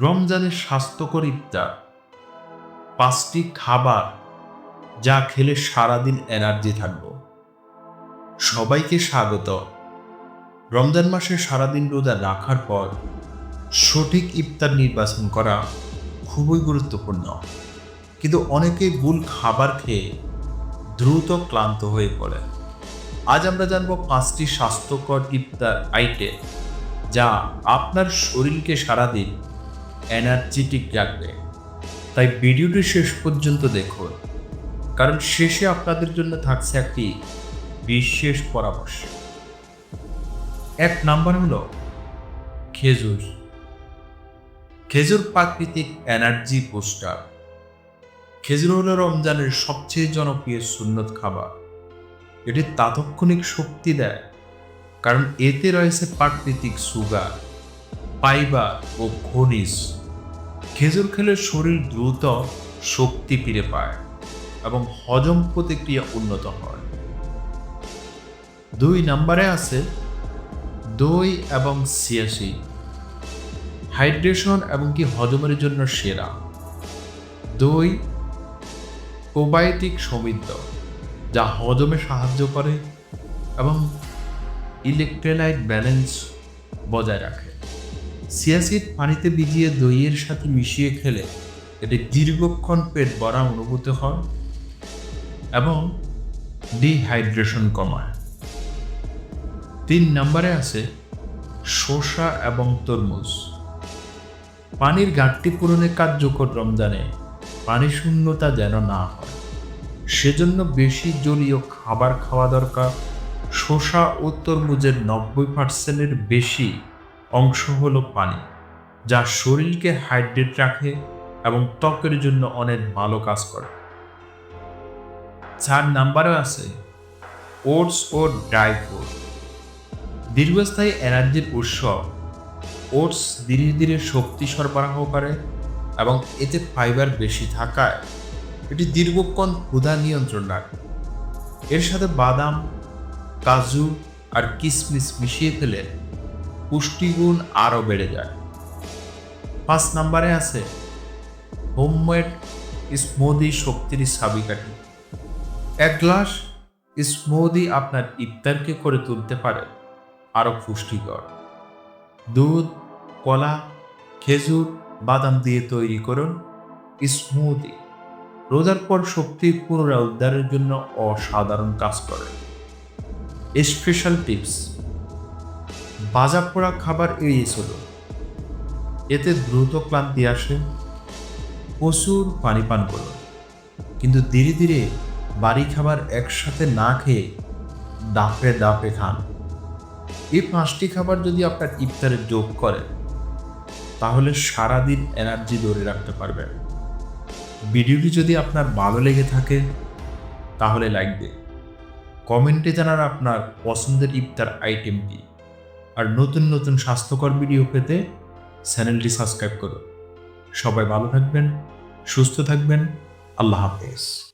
রমজানের স্বাস্থ্যকর ইফতার। পাঁচটি খাবার যা খেলে সারাদিন এনার্জি থাকব। সবাইকে স্বাগত। রমজান মাসে সারাদিন রোজা রাখার পর সঠিক ইফতার নির্বাচন করা খুবই গুরুত্বপূর্ণ। কিন্তু অনেকে ভুল খাবার খেয়ে দ্রুত ক্লান্ত হয়ে পড়ে। আজ আমরা জানব পাঁচটি স্বাস্থ্যকর ইফতার আইটেম যা আপনার শরীরকে সারাদিন এনার্জেটিক রাখবে। তাই ভিডিওটি শেষ পর্যন্ত দেখুন। কারণ শেষে আপনাদের জন্য থাকছে একটি বিশেষ পরামর্শ। এক নাম্বার হলো খেজুর। খেজুর প্রাকৃতিক এনার্জি বুস্টার। খেজুর হলো রমজানের সবচেয়ে জনপ্রিয় সুন্নত খাবার। এটি তাৎক্ষণিক শক্তি দেয়, কারণ এতে রয়েছে প্রাকৃতিক সুগার, ফাইবার ও খনিজ। খেজুর খেলে শরীর দ্রুত শক্তি ফিরে পায় এবং হজম প্রতিক্রিয়া উন্নত হয়। দুই নম্বরে আছে দই এবং সিয়াসি। হাইড্রেশন এবং কি হজমের জন্য সেরা। দই প্রোবায়োটিক সমৃদ্ধ, যা হজমে সাহায্য করে এবং ইলেকট্রোলাইট ব্যালেন্স বজায় রাখে। সিয়াসিড পানিতে ভিজিয়ে দইয়ের সাথে মিশিয়ে খেলে এটি দীর্ঘক্ষণ পেট ভরা অনুভূত হয় এবং ডিহাইড্রেশন কমায়। তিন নম্বরে আছে শসা এবং তরমুজ। পানির ঘাটতি পূরণে কার্যকর রমজানে পানি শূন্যতা যেন না হয়, সেজন্য বেশি জলীয় খাবার খাওয়া দরকার। শসা ও তরমুজের নব্বই পার্সেন্টের বেশি অংশ হলো পানি, যা শরীরকে হাইড্রেট রাখে এবং ত্বকের জন্য অনেক ভালো কাজ করে। চার নাম্বারে আছে, ওটস ও ড্রাই ফ্রুট। দীর্ঘস্থায়ী এনার্জির উৎস, ওটস ধীরে ধীরে শক্তি সরবরাহ করে এবং এতে ফাইবার বেশি থাকায় এটি দীর্ঘক্ষণ ক্ষুধা নিয়ন্ত্রণ রাখে। এর সাথে বাদাম, কাজু আর কিশমিশ মিশিয়ে খেলে পুষ্টিগুণ আরও বেড়ে যায়। পাঁচ নম্বরে আছে, হোমমেড স্মুদি শক্তির সাবিকাঠি এক গ্লাস স্মুদি আপনার ইফতারকে করে তুলতে পারে, আরও পুষ্টিকর। দুধ, কলা, খেজুর, বাদাম দিয়ে তৈরি করুন, স্মুদি। রোজার পর শক্তির পুনরুদ্ধারের জন্য অসাধারণ কাজ করে। Special tips. বাজা পোড়া খাবার এড়িয়ে চলুন এতে দ্রুত ক্লান্তি আসে, প্রচুর পানি পান করুন কিন্তু ধীরে ধীরে বাড়ি খাবার একসাথে না খেয়ে দাপে দাপে খান। এই পাঁচটি খাবার যদি আপনার ইফতারে যোগ করেন, তাহলে সারাদিন এনার্জি ধরে রাখতে পারবেন। ভিডিওটি যদি আপনার ভালো লেগে থাকে, তাহলে লাইক দিন। কমেন্টে জানান আপনার পছন্দের ইফতার আইটেমটি আর নতুন নতুন স্বাস্থ্যকর ভিডিও পেতে চ্যানেলটি সাবস্ক্রাইব করুন সবাই ভালো থাকবেন, সুস্থ থাকবেন, আল্লাহ হাফেজ।